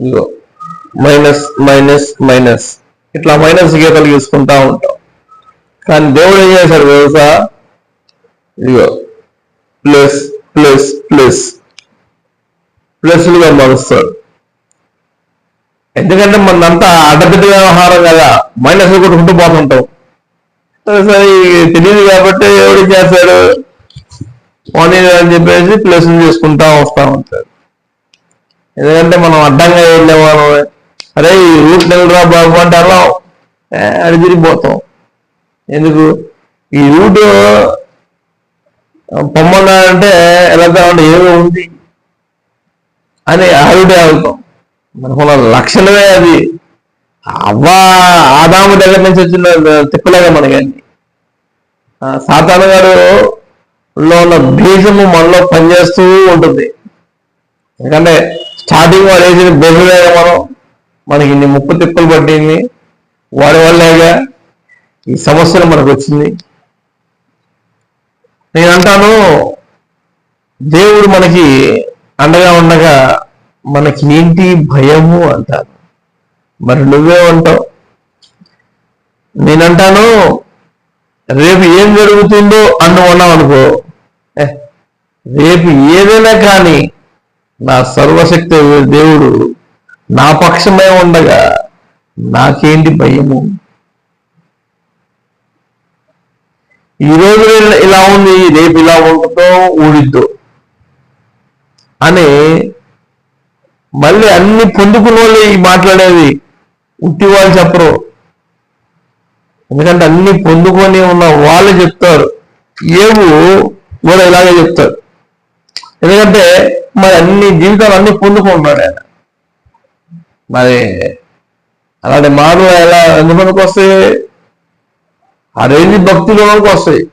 ఇదిగో. Minus minus minus. ఇట్లా minus గీతలు గీసుకుంటా ఉంటాం. కానీ దేవుడు ఏం చేశాడు తెలుసా? ఇదిగో. Plus plus plus. ప్లస్లుగా మారుస్తాడు. ఎందుకంటే మనంతా అడ్డబిడ్డ వ్యవహారం కదా. మైనస్ కొట్టుకుంటూ పోతుంటాం. సరే తెలియదు కాబట్టి ఎవడు చేస్తాడు? పోనీ అని చెప్పేసి ప్లస్ చేసుకుంటా వస్తా ఉంటాడు. ఎందుకంటే మనం అడ్డంగా వెళ్ళే వాళ్ళం అరే ఈ రూట్ నెలరా బాబు అంటే అలా అది తిరిగిపోతాం. ఎందుకు? ఈ రూట్ పొమ్మన్నాడంటే వెళ్తామంటే ఏదో ఉంది అని ఆవిడే అవుతాం మనకున్న లక్షణమే అది. అవ్వా ఆదాము దగ్గర నుంచి వచ్చిన తిప్పలేదా మనకి సాతాను గారు లో ఉన్న బీజము మనలో పనిచేస్తూ ఉంటుంది. ఎందుకంటే స్టార్టింగ్ వాడు వేసిన బెహులేగా మనం. మనకి ఇన్ని ముప్పు తిప్పలు పట్టింది. వాడి వల్లేగా ఈ సమస్యలు మనకు వచ్చింది. నేను అంటాను దేవుడు మనకి అండగా ఉండగా మనకి ఏంటి భయము అంటాను మరి నువ్వే ఉంటావు నేనంటాను రేపు ఏం జరుగుతుందో అన్ను ఉన్నావు అనుకో రేపు ఏదైనా కానీ నా సర్వశక్తి దేవుడు నా పక్షమే ఉండగా నాకేంటి భయము? ఈ రోజు ఇలా ఉంది రేపు ఇలా ఉంటుందో ఊడిద్దో అని మళ్ళీ అన్ని పొందుకున్న వాళ్ళు మాట్లాడేది. ఉట్టి వాళ్ళు చెప్పరు. ఎందుకంటే అన్ని పొందుకొని ఉన్న వాళ్ళు చెప్తారు. ఏవు కూడా ఇలాగే చెప్తారు. ఎందుకంటే మరి అన్ని జీవితాలు అన్ని పొందుకుంటున్నాడు ఆయన. మరి అలాంటి మాటలు ఎలా ఎంతమందికి వస్తాయి? ఆ రేంజ్ భక్తులకి వస్తాయి?